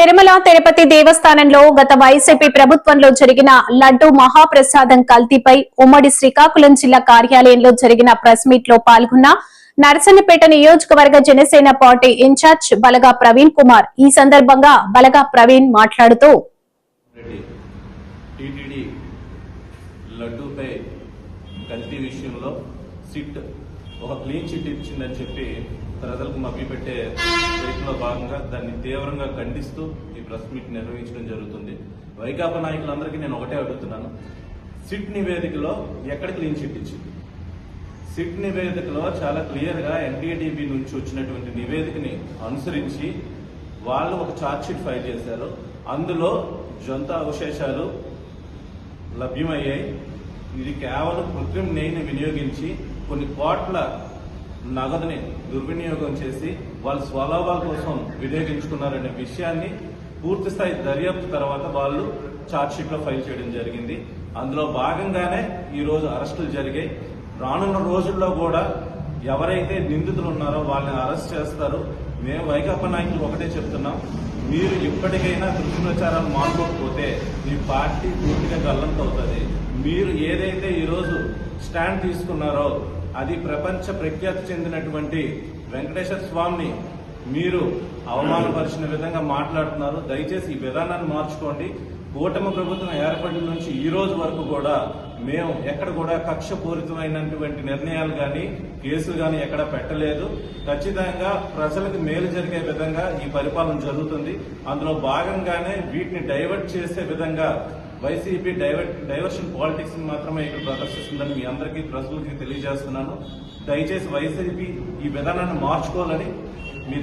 తిరుమల తిరుపతి దేవస్థానంలో గత వైసీపీ ప్రభుత్వంలో జరిగిన లడ్డు మహాప్రసాదం కల్తీపై ఉమ్మడి శ్రీకాకుళం జిల్లా కార్యాలయంలో జరిగిన ప్రెస్ మీట్లో పాల్గొన్న నర్సన్నపేట నియోజకవర్గ Janasena party in charge Balaga Praveen Kumar ఈ సందర్భంగా బలగా ప్రవీణ్ మాట్లాడుతూ లడ్డూపై కల్తీ విషయంలో సిట్ ఒక క్లీన్ చిట్ ఇచ్చిందని చెప్పి ప్రజలకు మభ్యపెట్టే ప్రయత్నంలో భాగంగా దాన్ని తీవ్రంగా ఖండిస్తూ ఈ ప్రెస్ మీట్ నిర్వహించడం జరుగుతుంది. వైకాపా నాయకులందరికీ నేను ఒకటే అడుగుతున్నాను. సిట్ నివేదికలో ఎక్కడ క్లీన్ చిట్ ఇచ్చింది? సిట్ నివేదికలో చాలా క్లియర్గా ఎన్టీడీబీ నుంచి వచ్చినటువంటి నివేదికని అనుసరించి వాళ్ళు ఒక ఛార్జ్షీట్ ఫైల్ చేశారు. అందులో జంతు అవశేషాలు లభ్యమయ్యాయి. ఇది కేవలం కృత్రిమ నెయ్యిని వినియోగించి కొన్ని కోట్ల నగదుని దుర్వినియోగం చేసి వాళ్ళ స్వలాభాల కోసం వినియోగించుకున్నారనే విషయాన్ని పూర్తి స్థాయి దర్యాప్తు తర్వాత వాళ్ళు ఛార్జ్షీట్లో ఫైల్ చేయడం జరిగింది. అందులో భాగంగానే ఈరోజు అరెస్టులు జరిగాయి. రానున్న రోజుల్లో కూడా ఎవరైతే నిందితులు ఉన్నారో వాళ్ళని అరెస్ట్ చేస్తారు. మేము వైకాపా నాయకులు ఒకటే చెప్తున్నాం. మీరు ఇప్పటికైనా దుష్ప్రచారాలు మానుకోకపోతే మీ పార్టీ పూర్తిగా గల్లంతవుతుంది. మీరు ఏదైతే ఈరోజు స్టాండ్ తీసుకున్నారో అది ప్రపంచ ప్రఖ్యాతి చెందినటువంటి వెంకటేశ్వర స్వామిని మీరు అవమానపరిచిన విధంగా మాట్లాడుతున్నారు. దయచేసి ఈ విధానాన్ని మార్చుకోండి. కూటమి ప్రభుత్వం ఏర్పడిన నుంచి ఈ రోజు వరకు కూడా మేము ఎక్కడ కూడా కక్షపూరితమైనటువంటి నిర్ణయాలు కానీ కేసులు కానీ ఎక్కడ పెట్టలేదు. ఖచ్చితంగా ప్రజలకు మేలు జరిగే విధంగా ఈ పరిపాలన జరుగుతుంది. అందులో భాగంగానే వీటిని డైవర్ట్ చేసే విధంగా వైసీపీ డైవర్ డైవర్షన్ పాలిటిక్స్ మాత్రమే ఇక్కడ ప్రదర్శిస్తుందని మీ అందరికీ ప్రజలకి తెలియజేస్తున్నాను. దయచేసి వైసీపీ ఈ విధానాన్ని మార్చుకోవాలని మీ